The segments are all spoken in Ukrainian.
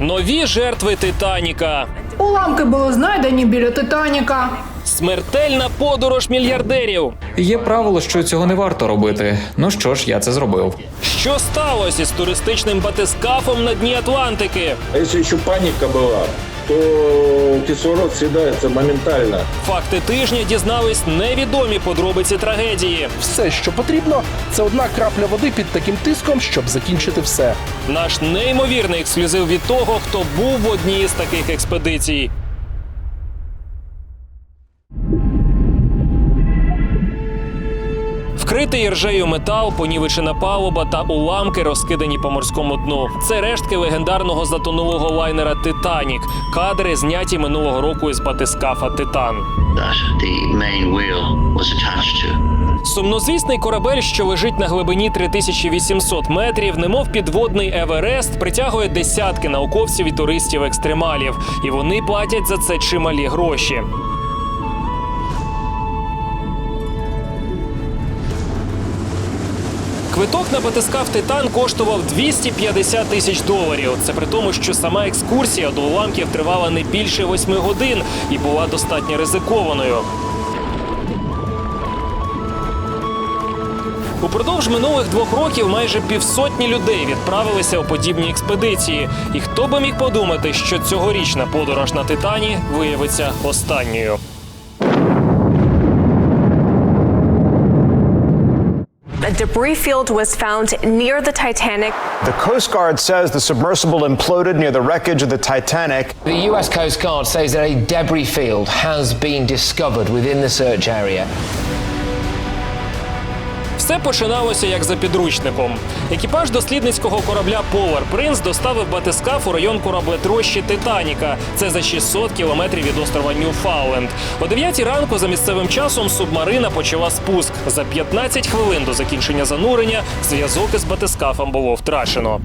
Нові жертви Титаніка. Уламки були знайдені біля Титаніка. Смертельна подорож мільярдерів. Є правило, що цього не варто робити. Ну що ж, я це зробив. Що сталося з туристичним батискафом на дні Атлантики? А якщо еще паника была, то кислород сідається моментально. Факти тижня дізнались невідомі подробиці трагедії. Все, що потрібно, це одна крапля води під таким тиском, щоб закінчити все. Наш неймовірний ексклюзив від того, хто був в одній з таких експедицій. Вкритий іржею метал, понівечена палуба та уламки розкидані по морському дну. Це рештки легендарного затонулого лайнера Титанік. Кадри зняті минулого року із батискафа Титан. Сумнозвісний корабель, що лежить на глибині 3800 метрів, немов підводний Еверест, притягує десятки науковців і туристів-екстремалів, і вони платять за це чималі гроші. Квиток на батискаф Титан коштував 250 тисяч доларів. Це при тому, що сама екскурсія до уламків тривала не більше восьми годин і була достатньо ризикованою. Упродовж минулих двох років майже півсотні людей відправилися у подібні експедиції. І хто би міг подумати, що цьогорічна подорож на Титані виявиться останньою. A debris field was found near the Titanic. The Coast Guard says the submersible imploded near the wreckage of the Titanic. The US Coast Guard says that a debris field has been discovered within the search area. Все починалося як за підручником. Екіпаж дослідницького корабля Polar Prince доставив батискаф у район кораблетрощі Титаніка. Це за 600 кілометрів від острова Ньюфауленд. О 9 ранку за місцевим часом субмарина почала спуск. За 15 хвилин до закінчення занурення зв'язок із батискафом було втрачено.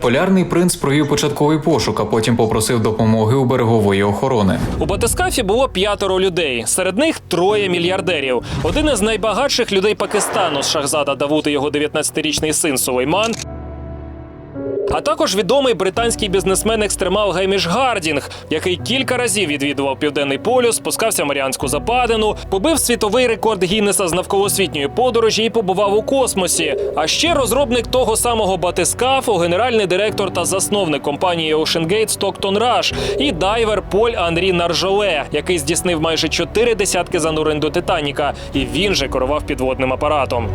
Полярний принц провів початковий пошук, а потім попросив допомоги у берегової охорони. У батискафі було п'ятеро людей. Серед них троє мільярдерів. Один із найбагатших людей Пакистану з Шахзада Давут і його 19-річний син Сулейман. А також відомий британський бізнесмен-екстремал Геміш Гардінг, який кілька разів відвідував південний полюс, спускався в Маріанську западину, побив світовий рекорд Гіннеса з навколосвітньої подорожі і побував у космосі. А ще розробник того самого батискафу, генеральний директор та засновник компанії OceanGate Стоктон Раш і дайвер Поль Анрі Наржоле, який здійснив майже чотири десятки занурень до Титаніка, і він же керував підводним апаратом.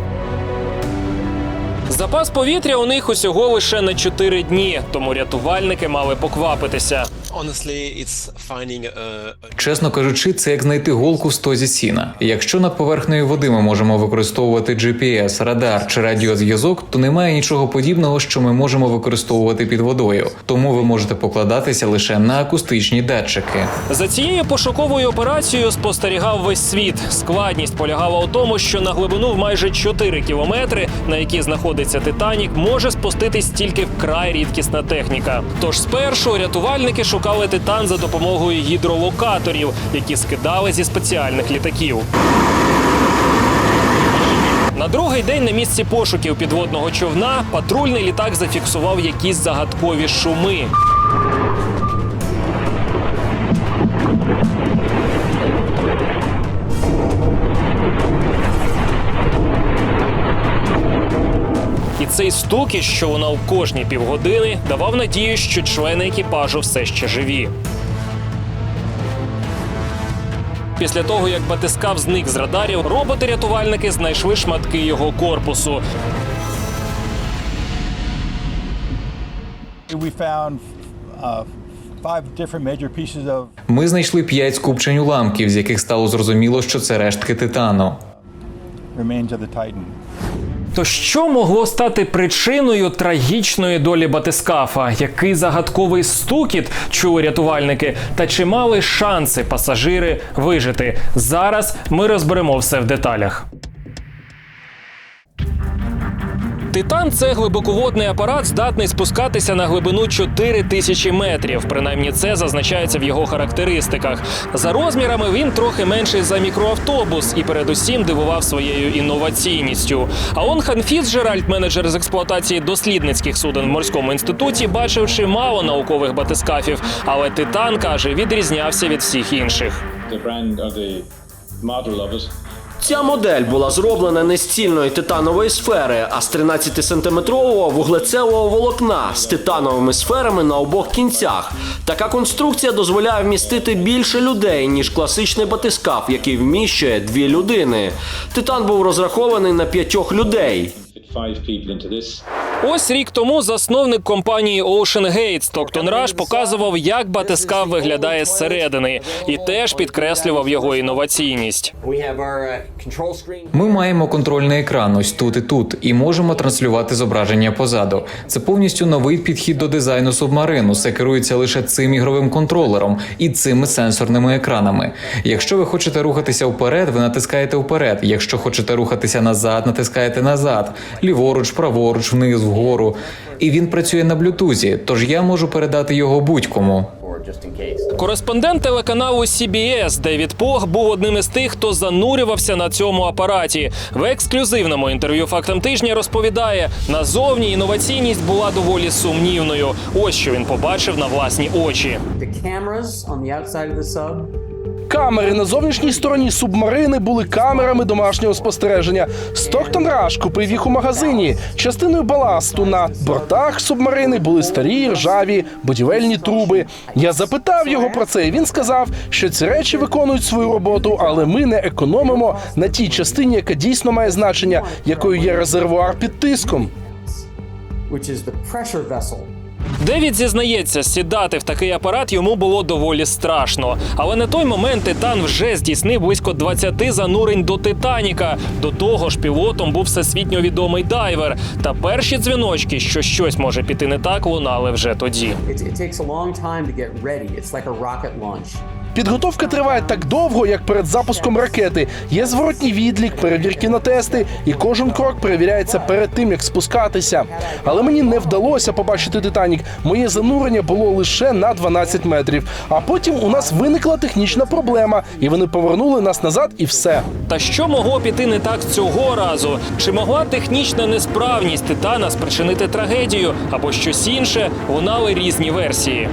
Запас повітря у них усього лише на 4 дні, тому рятувальники мали поквапитися. Чесно кажучи, це як знайти голку в стозі сіна. Якщо над поверхнею води ми можемо використовувати GPS, радар чи радіозв'язок, то немає нічого подібного, що ми можемо використовувати під водою. Тому ви можете покладатися лише на акустичні датчики. За цією пошуковою операцією спостерігав весь світ. Складність полягала у тому, що на глибину в майже 4 кілометри, на якій знаходиться Титанік, може спуститись тільки вкрай рідкісна техніка. Тож спершу рятувальники шукали титан за допомогою гідролокаторів, які скидали зі спеціальних літаків. На другий день на місці пошуків підводного човна патрульний літак зафіксував якісь загадкові шуми. І цей стукіт, що лунав кожні півгодини, давав надію, що члени екіпажу все ще живі. Після того, як батискаф зник з радарів, роботи-рятувальники знайшли шматки його корпусу. We found uh, Ми знайшли п'ять скупчень уламків, з яких стало зрозуміло, що це рештки титану. То що могло стати причиною трагічної долі батискафа? Який загадковий стукіт чули рятувальники? Та чи мали шанси пасажири вижити? Зараз ми розберемо все в деталях. Титан це глибоководний апарат, здатний спускатися на глибину 4 тисячі метрів. Принаймні, це зазначається в його характеристиках. За розмірами він трохи менший за мікроавтобус і передусім дивував своєю інноваційністю. А он Хан Фіцджеральд, менеджер з експлуатації дослідницьких суден в морському інституті, бачив чимало наукових батискафів, але Титан каже, відрізнявся від всіх інших. Ця модель була зроблена не з цільної титанової сфери, а з 13-сантиметрового вуглецевого волокна з титановими сферами на обох кінцях. Така конструкція дозволяє вмістити більше людей, ніж класичний батискаф, який вміщує дві людини. Титан був розрахований на п'ятьох людей. Ось рік тому засновник компанії Ocean Gate Стоктон Раш показував, як батискаф виглядає зсередини, і теж підкреслював його інноваційність. Ми маємо контрольний екран ось тут і тут, і можемо транслювати зображення позаду. Це повністю новий підхід до дизайну субмарину. Все керується лише цим ігровим контролером і цими сенсорними екранами. Якщо ви хочете рухатися вперед, ви натискаєте вперед. Якщо хочете рухатися назад, натискаєте назад, ліворуч, праворуч, вниз, вгору. І він працює на блютузі, тож я можу передати його будь-кому. Кореспондент телеканалу CBS Девід Пог був одним із тих, хто занурювався на цьому апараті. В ексклюзивному інтерв'ю фактам тижня розповідає, назовні інноваційність була доволі сумнівною. Ось що він побачив на власні очі. Камери на зовнішній стороні субмарини були камерами домашнього спостереження. Стоктон Раш купив їх у магазині. Частиною баласту на бортах субмарини були старі ржаві будівельні труби. Я запитав його про це. і Він сказав, що ці речі виконують свою роботу, але ми не економимо на тій частині, яка дійсно має значення, якою є резервуар під тиском. Девід зізнається, сідати в такий апарат йому було доволі страшно. Але на той момент Титан вже здійснив близько 20 занурень до Титаніка. До того ж, пілотом був всесвітньо відомий дайвер. Та перші дзвіночки, що щось може піти не так, лунали вже тоді. Підготовка триває так довго, як перед запуском ракети. Є зворотній відлік, перевірки на тести, і кожен крок перевіряється перед тим, як спускатися. Але мені не вдалося побачити Титанік. Моє занурення було лише на 12 метрів. А потім у нас виникла технічна проблема, і вони повернули нас назад, і все. Та що могло піти не так цього разу? Чи могла технічна несправність Титана спричинити трагедію або щось інше? Лунали різні версії.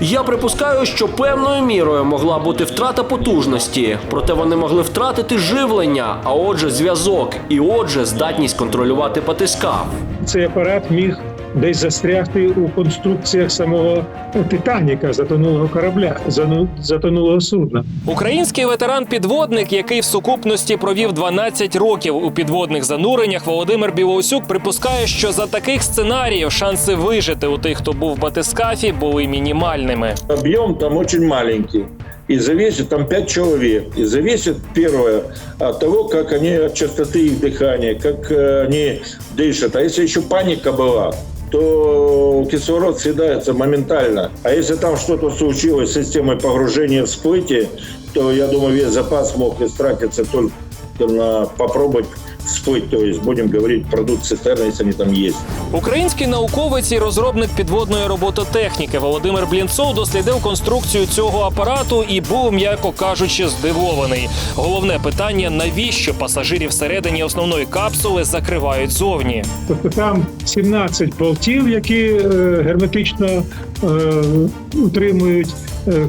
Я припускаю, що певною мірою могла бути втрата потужності, проте вони могли втратити живлення, а отже, зв'язок, і отже, здатність контролювати батискаф. Цей апарат міг десь застрягти у конструкціях самого Титаніка, затонулого корабля, зану- затонулого судна. Український ветеран-підводник, який в сукупності провів 12 років у підводних зануреннях, Володимир Білоусюк припускає, що за таких сценаріїв шанси вижити у тих, хто був в батискафі, були мінімальними. Объем там очень маленький. И зависит там пять человек. И зависит первое от того, как они от частоты их дыхания, как э, они дышат. А если еще паника была, то кислород съедается моментально. А если там что-то случилось с системой погружения в всплытие, то я думаю, весь запас мог истратиться только на попробовать всплыть. То есть, будем говорить, продукт цистерны, если они там есть. Український науковець і розробник підводної робототехніки Володимир Блінцов дослідив конструкцію цього апарату і був, м'яко кажучи, здивований. Головне питання: навіщо пасажирів всередині основної капсули закривають зовні? Тобто там 17 болтів, які е, герметично е, утримують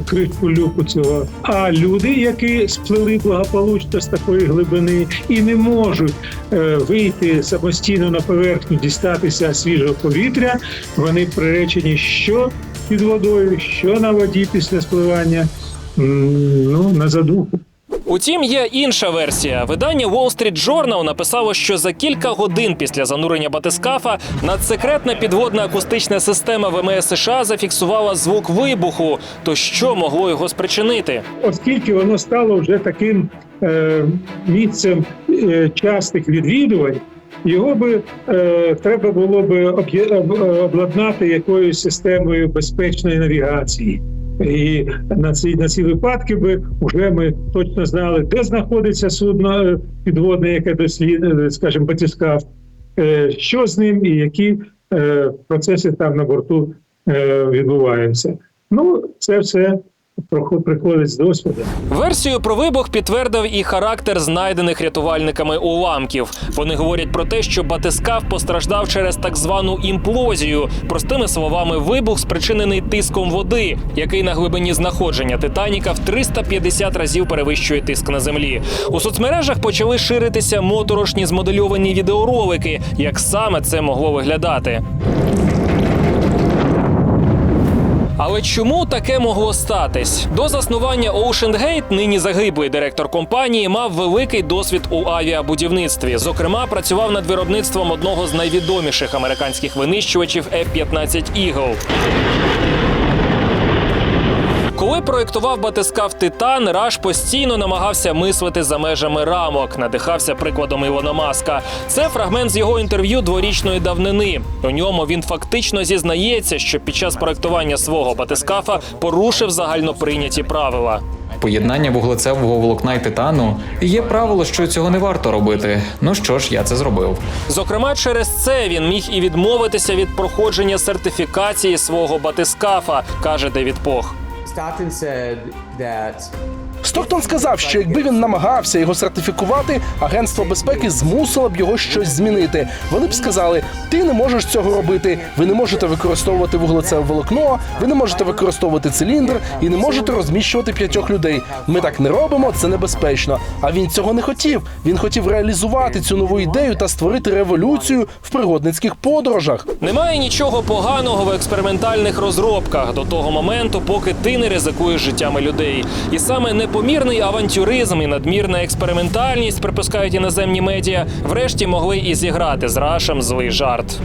кришку люку цього. А люди, які сплили благополучно з такої глибини і не можуть е, вийти самостійно на поверхню, дістатися свіжого повітря, вони приречені що під водою, що на воді після спливання. Ну, на задуху. Утім, є інша версія. Видання Wall Street Journal написало, що за кілька годин після занурення батискафа надсекретна підводна акустична система ВМС США зафіксувала звук вибуху. То що могло його спричинити? оскільки воно стало вже таким е, місцем е, частих відвідувань, його би е, треба було е, обладнати якоюсь системою безпечної навігації. І на ці на ці випадки би вже ми точно знали, де знаходиться судно е, підводне, яке дослід, скажімо, батискав, е, що з ним і які е, процеси там на борту е, відбуваються. Ну, це все приходить з досвіду. Версію про вибух підтвердив і характер знайдених рятувальниками уламків. Вони говорять про те, що батискаф постраждав через так звану імплозію. Простими словами, вибух спричинений тиском води, який на глибині знаходження Титаніка в 350 разів перевищує тиск на землі. У соцмережах почали ширитися моторошні змодельовані відеоролики, як саме це могло виглядати. Але чому таке могло статись? До заснування Ocean Gate нині загиблий директор компанії мав великий досвід у авіабудівництві. Зокрема, працював над виробництвом одного з найвідоміших американських винищувачів F-15 Eagle. Коли проєктував батискаф Титан, Раш постійно намагався мислити за межами рамок, надихався прикладом Ілона Маска. Це фрагмент з його інтерв'ю дворічної давнини. У ньому він фактично зізнається, що під час проєктування свого батискафа порушив загальноприйняті правила. Поєднання вуглецевого волокна і титану є правило, що цього не варто робити. Ну що ж, я це зробив. Зокрема, через це він міг і відмовитися від проходження сертифікації свого батискафа, каже Девід Пох. Stockton said that Стоктон сказав, що якби він намагався його сертифікувати, агентство безпеки змусило б його щось змінити. Вони б сказали: ти не можеш цього робити, ви не можете використовувати вуглецеве волокно, ви не можете використовувати циліндр і не можете розміщувати п'ятьох людей. Ми так не робимо, це небезпечно. А він цього не хотів. Він хотів реалізувати цю нову ідею та створити революцію в пригодницьких подорожах. Немає нічого поганого в експериментальних розробках до того моменту, поки ти не ризикуєш життями людей. І саме непомірний авантюризм і надмірна експериментальність, припускають іноземні медіа, врешті могли і зіграти з Рашем злий жарт.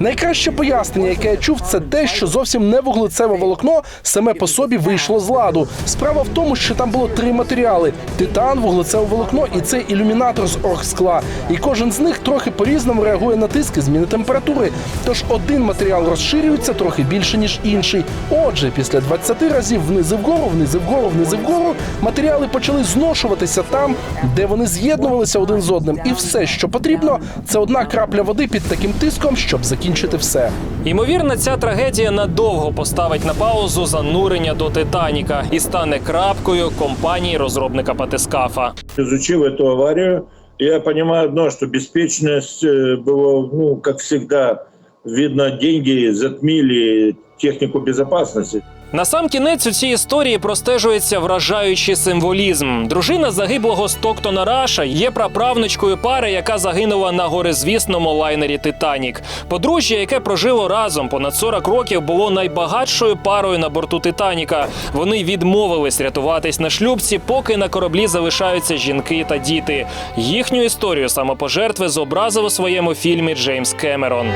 Найкраще пояснення, яке я чув, це те, що зовсім не вуглецеве волокно саме по собі вийшло з ладу. Справа в тому, що там було три матеріали: титан, вуглецеве волокно і цей ілюмінатор з оргскла. І кожен з них трохи по-різному реагує на тиск і зміни температури. Тож один матеріал розширюється трохи більше ніж інший. Отже, після 20 разів вниз і вгору, вниз і вгору, вниз і вгору, матеріали почали зношуватися там, де вони з'єднувалися один з одним. І все, що потрібно, це одна крапля води під таким тиском, щоб закінчити все. Ймовірно, ця трагедія надовго поставить на паузу занурення до Титаніка і стане крапкою компанії розробника батискафа. Изучив эту аварию, я понимаю одно, что беспечность э, была, ну, как всегда, видно, деньги затмили технику безопасности. На сам кінець у цій історії простежується вражаючий символізм. Дружина загиблого Стоктона Раша є праправничкою пари, яка загинула на горизвісному лайнері Титанік. Подружжя, яке прожило разом понад 40 років, було найбагатшою парою на борту Титаніка. Вони відмовились рятуватись на шлюбці, поки на кораблі залишаються жінки та діти. Їхню історію самопожертви зобразив у своєму фільмі Джеймс Кемерон.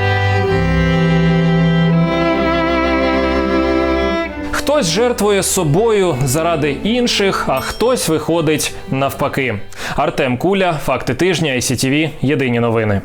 Хтось жертвує собою заради інших, а хтось виходить навпаки. Артем Куля, факти тижня, ICTV, Єдині новини.